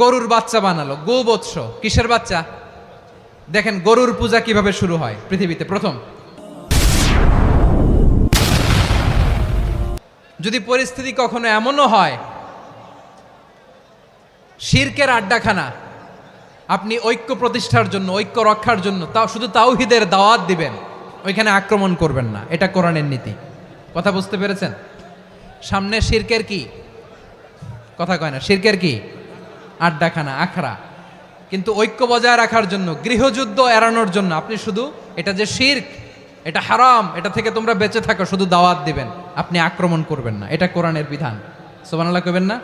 গরুর বাচ্চা বানালো, গোবৎস। কিসের বাচ্চা? দেখেন, গরুর পূজা কীভাবে শুরু হয় পৃথিবীতে? প্রথম। যদি পরিস্থিতি কখনো এমনও হয়, শিরকের আড্ডাখানা, আপনি ঐক্য প্রতিষ্ঠার জন্য, ঐক্য রক্ষার জন্য তাও শুধু তাওহিদের দাওয়াত দিবেন, ওইখানে আক্রমণ করবেন না। এটা কোরআনের নীতি। কথা বুঝতে পেরেছেন? সামনে শিরকের কি? কথা কয় না, শিরকের কি? আড্ডাখানা, আখড়া। কিন্তু ঐক্য বজায় রাখার জন্য, গৃহযুদ্ধ এড়ানোর জন্য আপনি শুধু এটা যে শির্ক, এটা হারাম, এটা থেকে তোমরা বেঁচে থাকো, শুধু দাওয়াত দিবেন। আপনি আক্রমণ করবেন না। এটা কোরআনের বিধান। সোবানাল্লাহ কবেন না?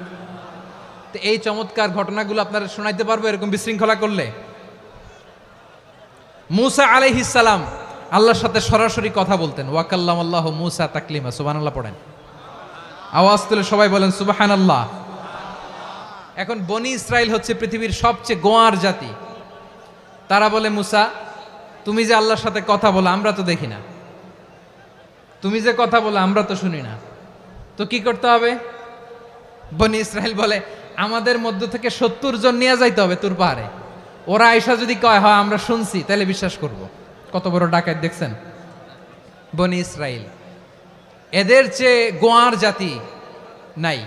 তো এই চমৎকার ঘটনাগুলো আপনারা শোনাইতে পারব এরকম বিশৃঙ্খলা করলে? মুসা আলাইহিসালাম আল্লাহর সাথে সরাসরি কথা বলতেন। ওয়াকাল্লাম আল্লাহ মুসা তাকলিমা, সুবহানাল্লাহ পড়েন। আওয়াজ তুলে সবাই বলেন সুবাহান আল্লাহ এখন বনি ইসরায়েল হচ্ছে পৃথিবীর সবচেয়ে গোয়ার জাতি। তারা বলে, মুসা, তুমি যে আল্লাহর সাথে কথা বলো, আমরা তো দেখি না। তুমি যে কথা বলো, আমরা তো শুনি না। তো কি করতে হবে? বনি ইসরায়েল বলে, আমাদের মধ্য থেকে সত্তর জন নিয়ে যাইতে হবে তোর পাহাড়ে। ওরা আয়সা যদি কয়, হয়, আমরা শুনছি, তাহলে বিশ্বাস করব। কত বড় ডাকাত, দেখছেন? বনি ইসরায়েল এদের চেয়ে গোয়ার জাতি নাই।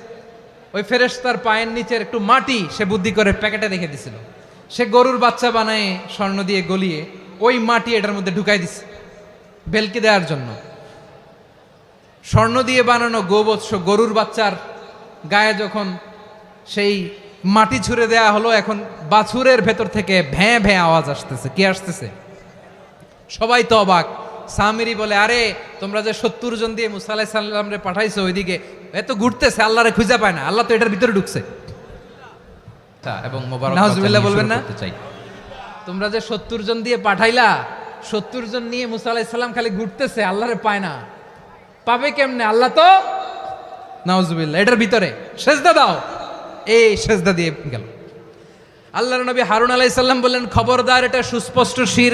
ওই ফেরেশতার পায়ের নিচের একটু মাটি সে বুদ্ধি করে প্যাকেটে রেখে দিছিল। সে গরুর বাচ্চা বানায় স্বর্ণ দিয়ে গলিয়ে ওই মাটি এটার মধ্যে ঢুকাই দিছে, বেলকে দেওয়ার জন্য। স্বর্ণ দিয়ে বানানো গোবৎস গরুর বাচ্চার গায়ে যখন সেই মাটি ছুঁড়ে দেয়া হলো, এখন বাছুরের ভেতর থেকে ভ্যাঁ ভ্যাঁ আওয়াজ আসতেছে। কি আসতেছে? সবাই তো অবাক। সামিরি বলে আরে তোমরা যে সত্তর জন দিয়ে মুসা আলাহি সাল্লাম রে পাঠাইছো ওইদিকে এত ঘুরতেছে আল্লাহরে খুঁজে পায় না আল্লাহ তো এটার ভিতরে ঢুকছে। তা, এবং মোবারক বলবেন না? চাই। তোমরা যে সত্তর জন দিয়ে পাঠাইলা সত্তর জন নিয়ে মুসা আলাহিসাল্লাম খালি ঘুরতেছে আল্লাহরে পায় না। পাবে কেমনে? আল্লাহ তো নাউজুবিল্লাহ এটার ভিতরে। সেজদা দাও। এই সেজদা দিয়ে গেল। আল্লাহর নবী হারুন আলাইসাল্লাম বললেন খবরদার এটা সুস্পষ্ট শির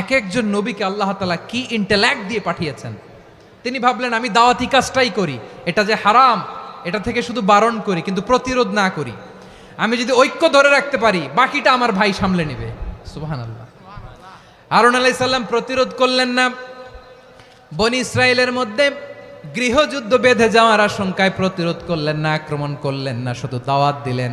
এক একজন নবীকে আল্লাহ তালা কি ইন্টেল্যাক্ট দিয়ে পাঠিয়েছেন? তিনি ভাবলেন, আমি দাওয়াতি কাজটাই করি। এটা যে হারাম, এটা থেকে শুধু বারণ করি, কিন্তু প্রতিরোধ না করি। আমি যদি ঐক্য ধরে রাখতে পারি, বাকিটা আমার ভাই সামলে নেবে। সুবাহান আল্লাহ হারুন আলাই সাল্লাম প্রতিরোধ করলেন না। বনি ইসরায়েলের মধ্যে গৃহযুদ্ধ বেঁধে যাওয়ার আশঙ্কায় প্রতিরোধ করলেন না, আক্রমণ করলেন না, শুধু দাওয়াত দিলেন।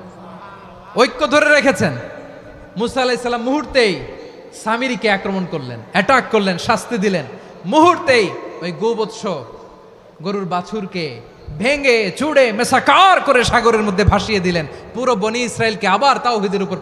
ঐক্য ধরে রেখেছেন। মুসা আলাইসাল্লাম মুহূর্তেই সামিরিকে আক্রমণ করলেন অ্যাটাক করলেন, শাস্তি দিলেন। মুহূর্তেই ওই গোবৎস গরুর বাছুরকে ভেঙে, চুড়ে মেসাকার করে সাগরের মধ্যে ভাসিয়ে দিলেন। পুরো বনি ইসরায়েলকে আবার তাও তাওহিদের উপর